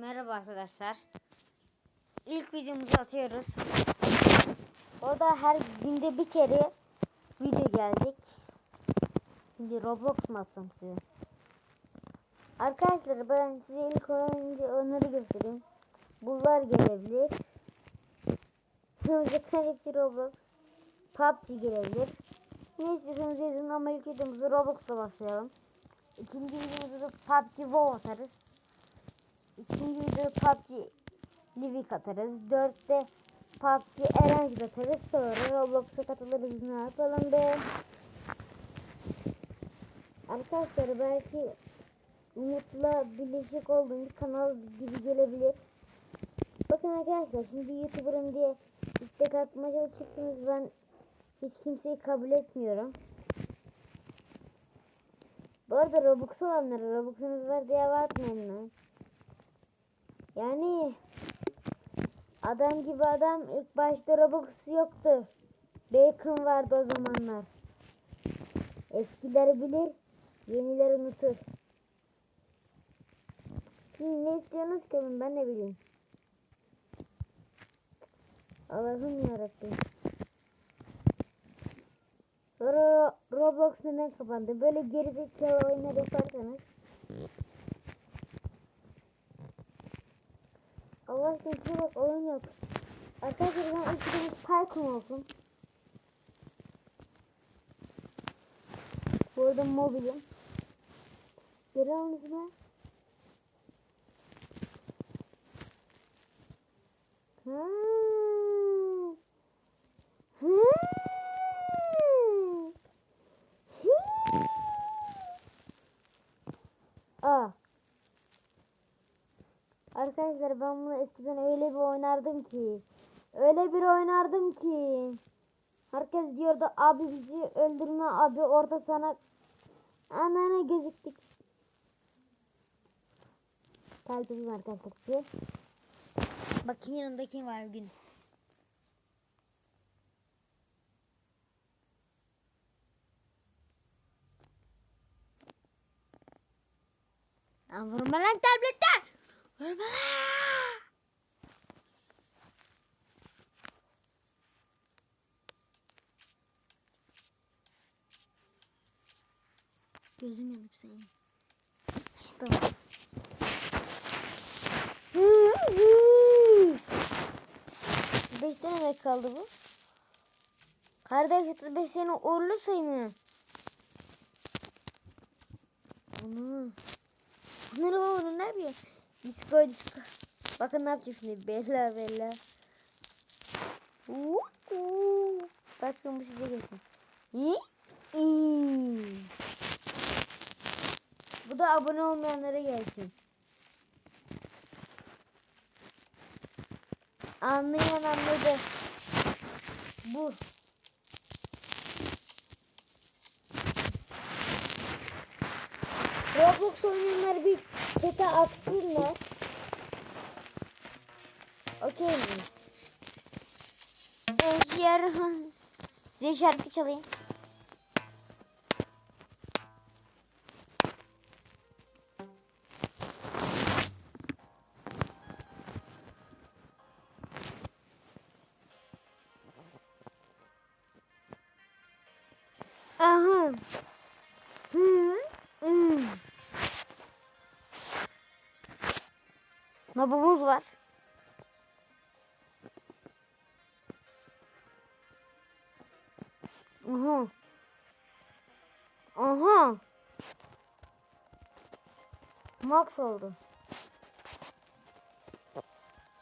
Merhaba arkadaşlar. İlk videomuzu atıyoruz. O da her günde bir kere video gelecek. Şimdi Roblox mu atsam size? Arkadaşlar ben size ilk önce onları göstereyim. Bunlar gelebilir. Zaten hepsi Roblox. PUBG gelebilir. Ne istiyorsanız yazın ama ilk videomuzu Roblox'la başlayalım. İkinci videomuzu PUBG WoW atarız. İkinci videoda PUBG Livik atarız. Dörtte PUBG Erangel atarız. Sonra Roblox'a katılırız. Ne yapalım be? Arkadaşlar belki Umut'la birleşik olduğum bir kanal gibi gelebilir. Bakın arkadaşlar şimdi YouTuber'ım diye istek atmaya çalışırsınız ben hiç kimseyi kabul etmiyorum. Bu arada Robux olanlara Robux'unuz var diye atmayın lan. Yani adam gibi adam ilk başta Robux yoktu. Bacon vardı o zamanlar. Eskiler bilir, yeniler unutur. Şimdi ne istiyorsunuz ki ben ne bileyim. Allah'ım yarabbim. Sonra Roblox neden kapandı? Böyle gerizekalı oyunlar yaparsanız Allah aşkına şuna bak oyun yok. Arkadaşlar ben ilk videomuz Tycoon olsun. Bu arada mobilim. Geri alınız mı? Ha. Hı. Hı. Aa. Arkadaşlar ben bunu eskiden öyle bir oynardım ki. Öyle bir oynardım ki. Herkes diyordu abi bizi öldürme abi orada sana anana gözüktük. Kalbim arkadaşlar size. Bakın yanımda kim var bugün. Vurma lan tablette. Vurma. Gözüm yanıp senin. Tamam. Beş tane demek kaldı bu. Kardeş 35 sene uğurlu sayımı. Ana. Bunları baba ne yapıyor? Disco disco. Bakın ne yapacağım şimdi. Bella bella. Bakın bu size gelsin. Bu da abone olmayanlara gelsin. Anlayan anladı. Bu. Roblox oynayanlar bir çete aksınlar. Okey miyiz? Eşyer. Size şarkı çalayım. Aha. Aha. Max oldu.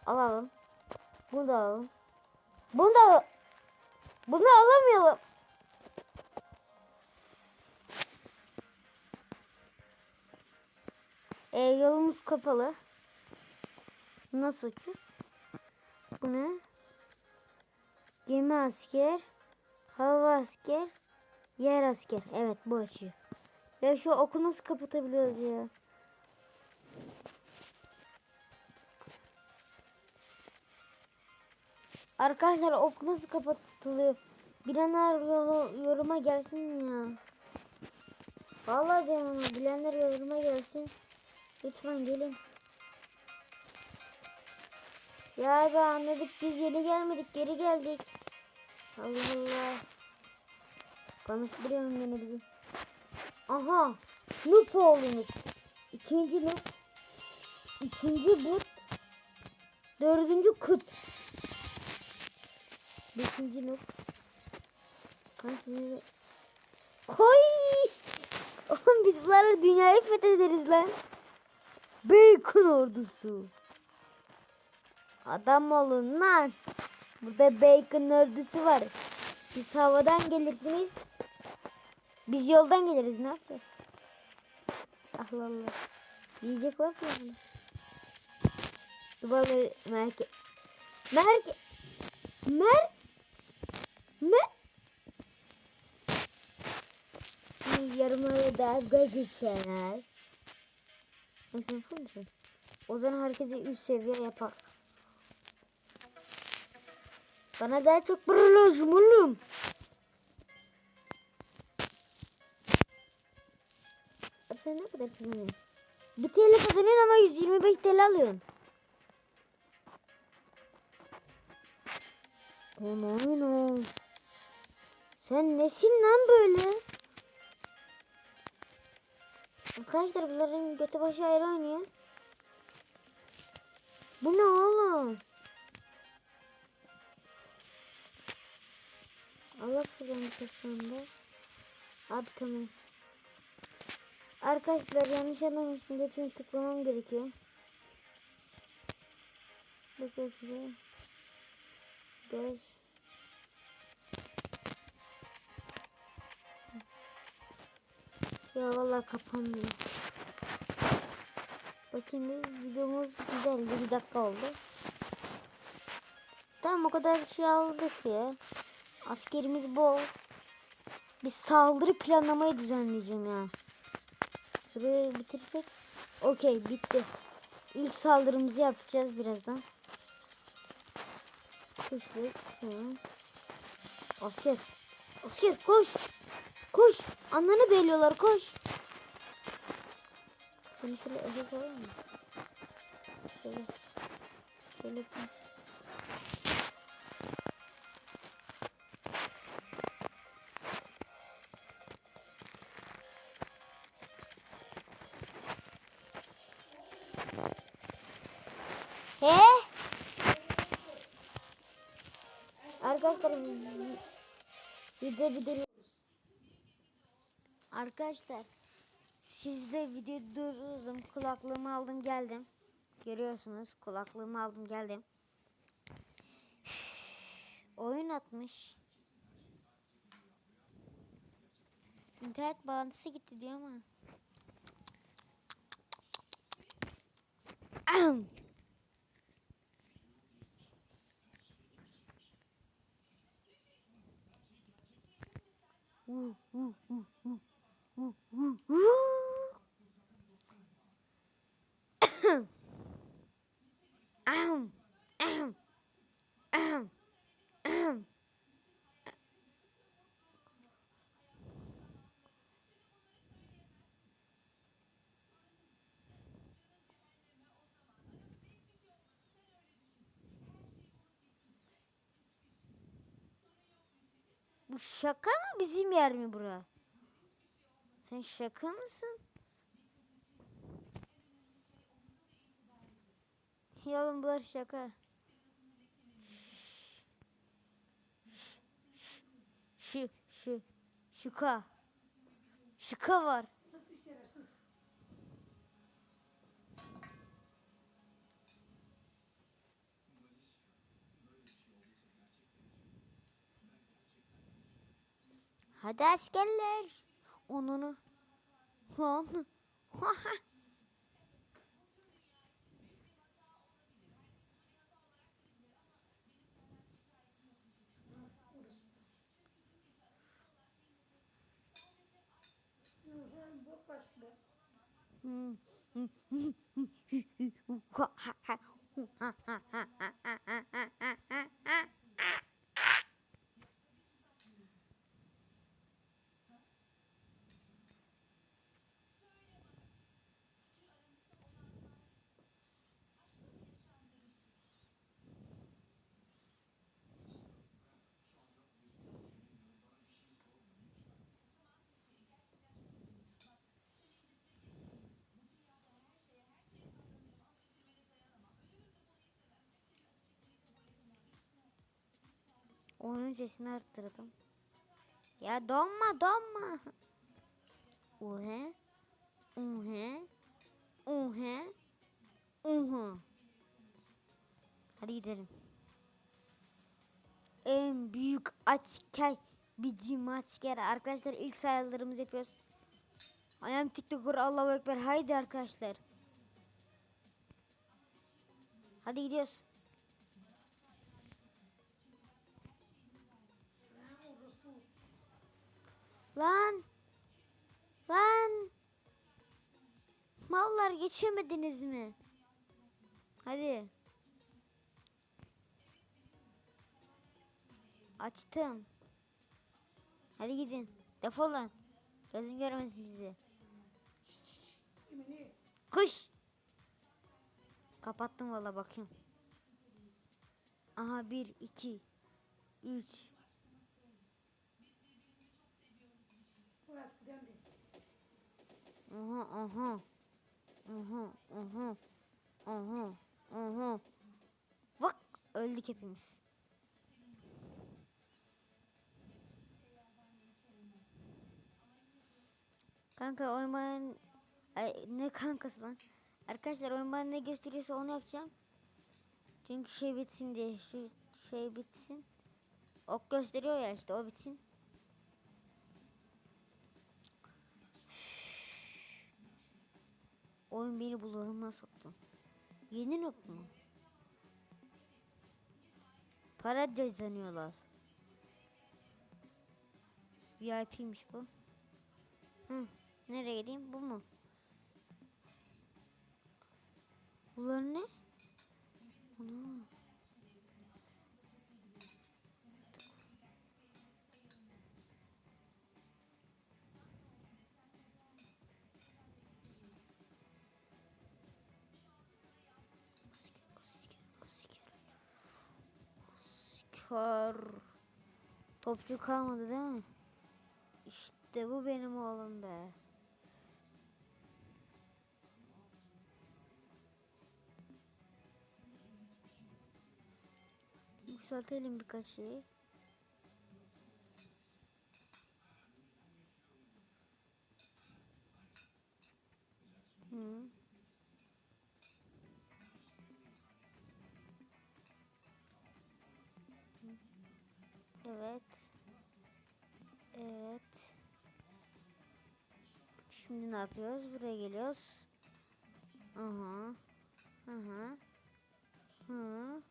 Alalım. Bunu da alalım. Bunu da Bunu alamayalım. E, yolumuz kapalı. Nasıl ki? Bu ne? Gemi asker, hava asker, yer asker. Evet bu açıyor. Ya şu oku nasıl kapatabiliyoruz ya? Arkadaşlar ok nasıl kapatılıyor? Bilenler yoruma gelsin ya. Vallahi canım bilenler yoruma gelsin. Lütfen gelin. Ya be anladık biz yeni gelmedik geri geldik. Allah Allah. Konuşturuyorum yine bizi. Aha. Nup oğlu Nup. İkinci Nup. İkinci but. Dördüncü kut. Beşinci Nup. Kaçıncı? Oy! Oğlum biz bunlarla dünyayı fethederiz lan. Bacon ordusu. Adam olun lan. Burada bacon ordusu var. Siz havadan gelirsiniz. Biz yoldan geliriz ne yapacağız? Allah Allah. Yiyecek var mı? Duvarları merke... Merke... Mer... Mer... Yarımlara dalga geçenler. Neyse full musun? O zaman herkese üst seviye yapar. Bana daha çok para lazım oğlum. Sen ne kadar kazanıyorsun? 1 TL kazanıyorsun ama 125 TL alıyorsun. Aman o. Sen nesin lan böyle? Arkadaşlar bunların götü başı ayrı oynuyor. Bu ne oğlum? Allah kazanmış sonunda. Abi. Arkadaşlar yanlış anlamışsın. Hepsini tıklamam gerekiyor. Bakın şuraya. Göz. Ya vallahi kapanmıyor. Bakın videomuz güzel. Bir dakika oldu. Tamam o kadar şey aldık ya. Askerimiz bol. Bir saldırı planlamayı düzenleyeceğim ya. Şurayı bitirsek. Okey bitti. İlk saldırımızı yapacağız birazdan. Kuşluk. Asker. Asker koş. Koş. Ananı belliyorlar koş. Seni şöyle özel alayım mı? Şöyle. Şöyle. Arkadaşlar video video Arkadaşlar sizde video durdurdum. Kulaklığımı aldım geldim. Görüyorsunuz kulaklığımı aldım geldim. Oyun atmış. İnternet bağlantısı gitti diyor ama Bu şaka mı bizim yer mi bura? Sen şaka mısın? Ya oğlum bunlar şaka. Şu şu şuka. Şuka var. Hadi askerler. Onunu. Lan. ha ha ha ha ha ha ha Oyunun sesini arttırdım. Ya donma donma. Uhe. Uhe. Uhe. Uhu. Hadi gidelim. En büyük asker bizim asker. Arkadaşlar ilk sayılarımızı yapıyoruz. I am TikToker Allahu Ekber. Haydi arkadaşlar. Hadi gidiyoruz. Lan. Lan. Mallar geçemediniz mi? Hadi. Açtım. Hadi gidin. Defolun. Gözüm görmesin sizi. Kış. Kapattım valla bakıyorum. Aha bir, iki, üç. Bu eskiden bir. Aha aha. Aha aha. Aha aha. Vak öldük hepimiz. Kanka oymanın Ay, ne kankası lan? Arkadaşlar oyun ne gösteriyorsa onu yapacağım. Çünkü şey bitsin diye şu şey bitsin. Ok gösteriyor ya işte o bitsin. Oyun beni bulanıma soktu. Yeni not mu? Para cezanıyorlar. VIP'miş bu. Hı, nereye gideyim? Bu mu? Bunlar ne? Ana. Asker. Topçu kalmadı değil mi? İşte bu benim oğlum be. Yükseltelim birkaç şeyi. Evet. Evet. Şimdi ne yapıyoruz? Buraya geliyoruz. Aha. Aha. Hı.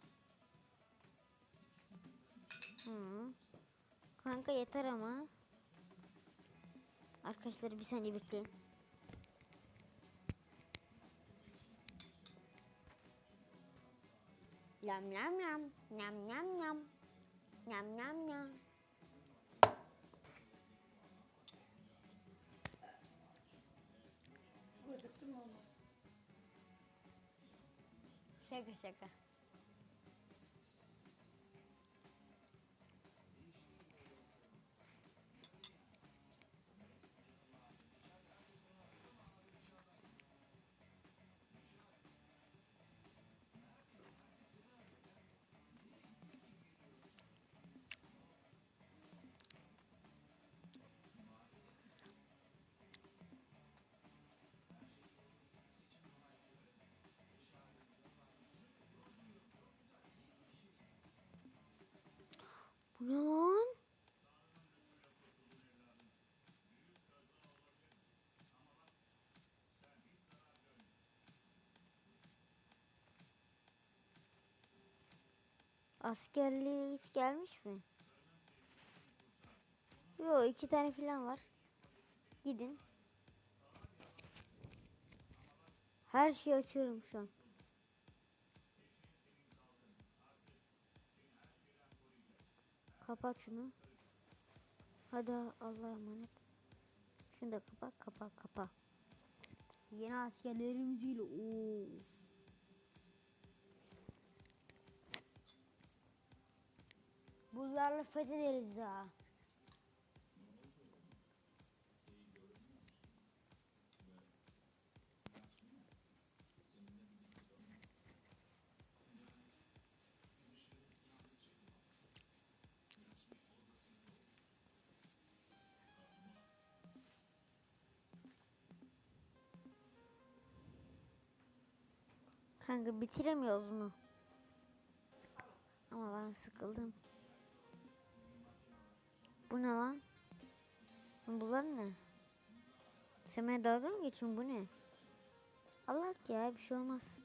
Hı. Kanka yeter ama. Arkadaşlar bir saniye bekleyin. Lam lam lam. Nam nam nam. Nam nam nam. Gözüktü mü? Şaka şaka. Askerliğe hiç gelmiş mi? Yok iki tane falan var. Gidin. Her şeyi açıyorum şu an. Kapat şunu. Hadi Allah'a emanet. Şunu da kapa, kapa, kapa. Yeni askerlerimiz ile. Oo. Bunlarla fethederiz daha. Kanka bitiremiyoruz mu? Ama ben sıkıldım. Bu ne lan? Bunlar ne? Benimle dalga mı geçiyorsun? Bu ne? Allah ya bir şey olmaz.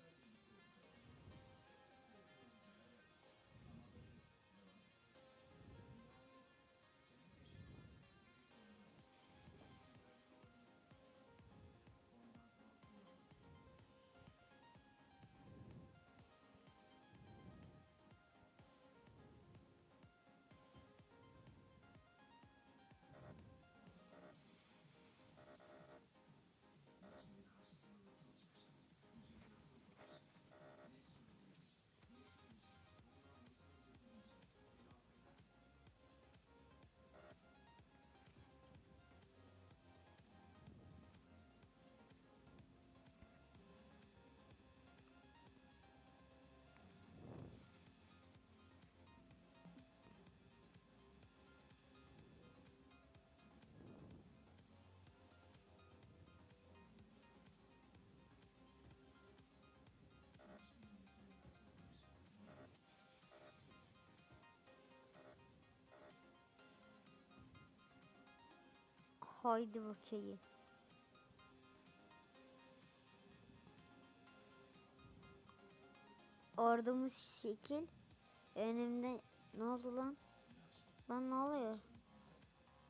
Haydi bakayım. Ordumuz şekil. Önümde ne oldu lan? Lan ne oluyor?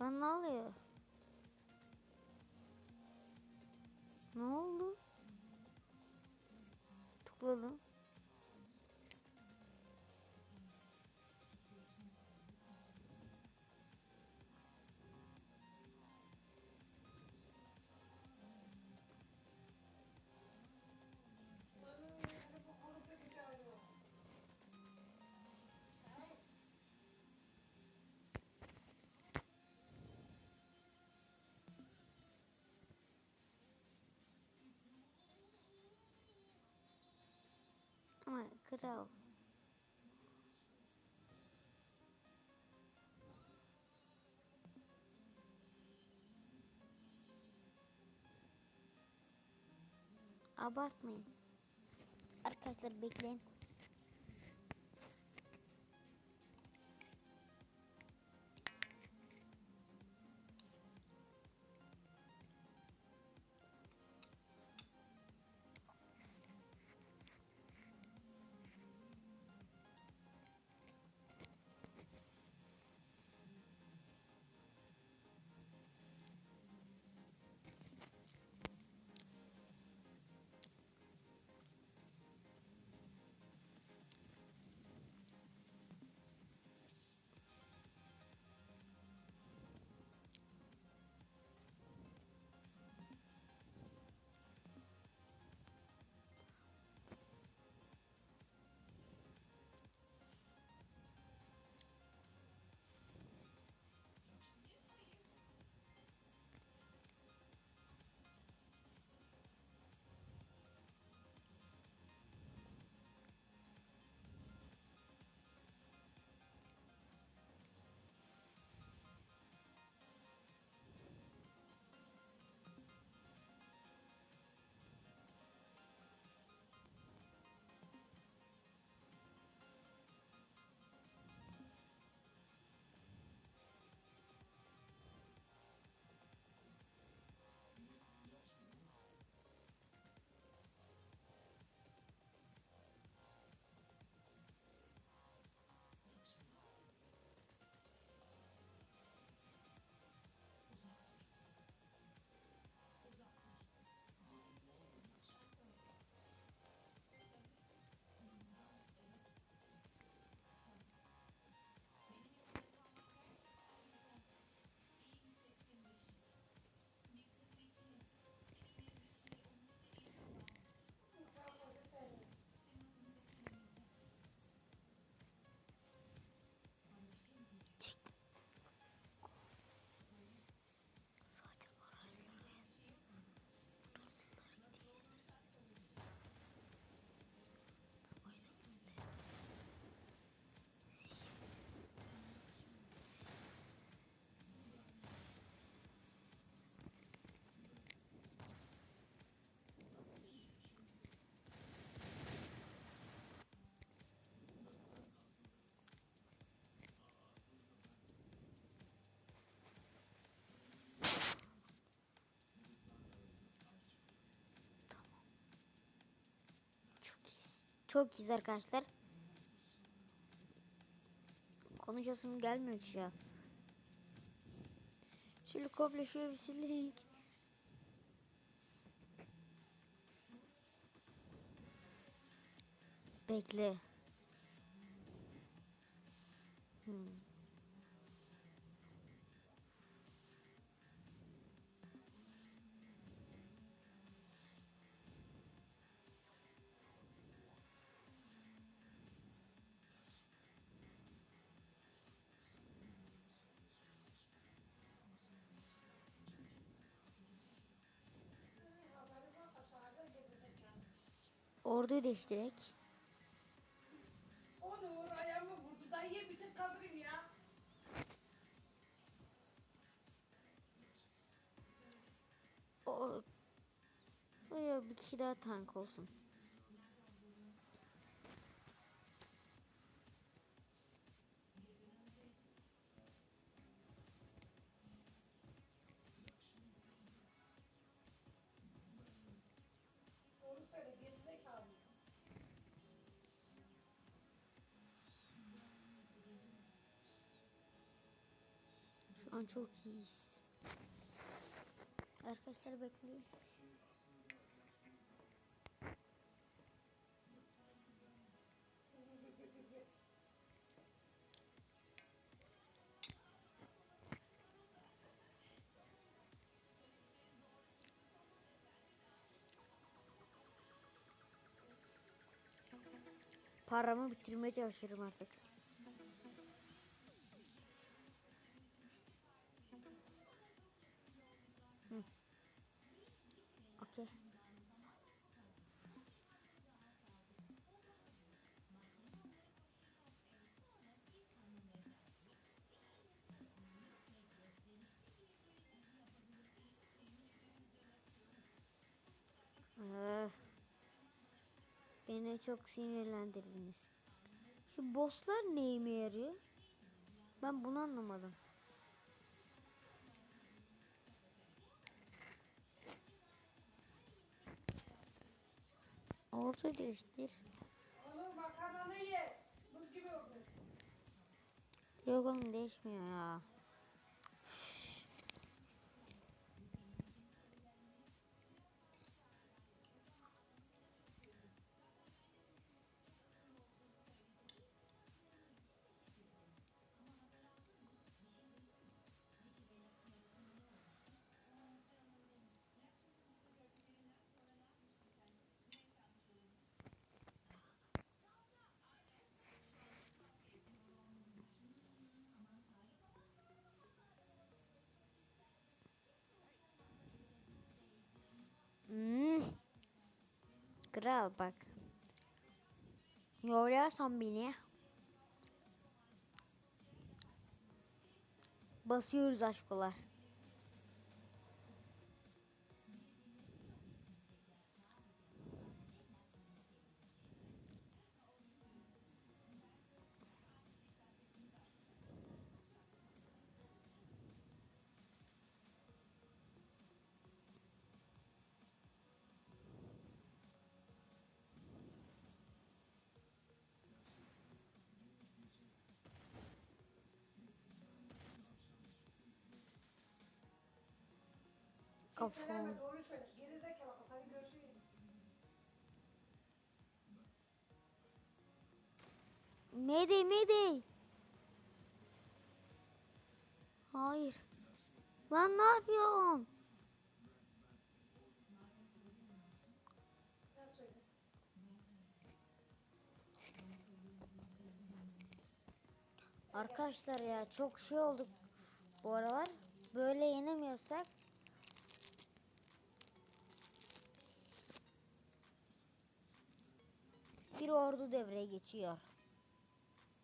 Lan ne oluyor? Ne oldu? Tıkladım. Kral. Abartmayın. Arkadaşlar bekleyin. Çok iyiyiz arkadaşlar. Konuşasım gelmiyor hiç ya. Şöyle komple şöyle bir silik. Bekle. Orduyu değiştirek. Onur ayağımı vurdu. Dayıya bir tık kaldırayım ya. O Öyle bir kişi daha tank olsun. An çok iyiyiz. Arkadaşlar bekleyin. Paramı bitirmeye çalışıyorum artık. Beni çok sinirlendirdiniz. Şu bosslar neyime yarıyor? Ben bunu anlamadım. Orta değiştir. Onur makarnanı ye. Buz gibi oldu. Yok oğlum değişmiyor ya. Kral bak. Yoruyorsan beni. Basıyoruz aşkolar. Kafam. Mayday mayday. Hayır. Lan ne yapıyorsun? Arkadaşlar ya çok şey olduk bu aralar. Böyle yenemiyorsak bir ordu devreye geçiyor.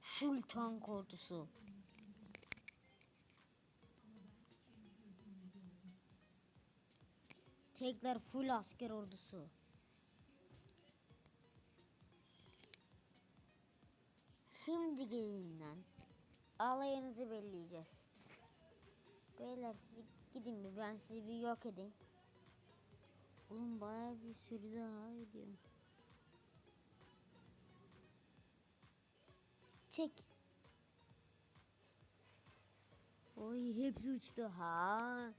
Full tank ordusu. Tekrar full asker ordusu. Şimdi gelin lan. Alayınızı belleyeceğiz. Beyler siz gidin bir ben sizi bir yok edeyim. Oğlum bayağı bir sürü daha gidiyor. Çek. Oy hepsi uçtu ha.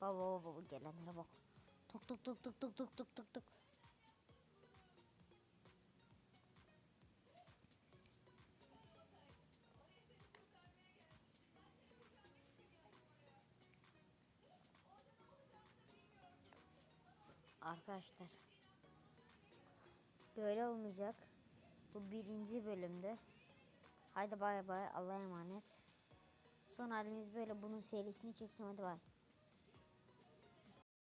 Baba baba baba gelenlere bak. Tok tok tok tok tok tok tok tok tok. Arkadaşlar. Böyle olmayacak. Bu birinci bölümdü. Haydi bay bay. Allah'a emanet. Son halimiz böyle. Bunun serisini çekeceğim. Hadi bay.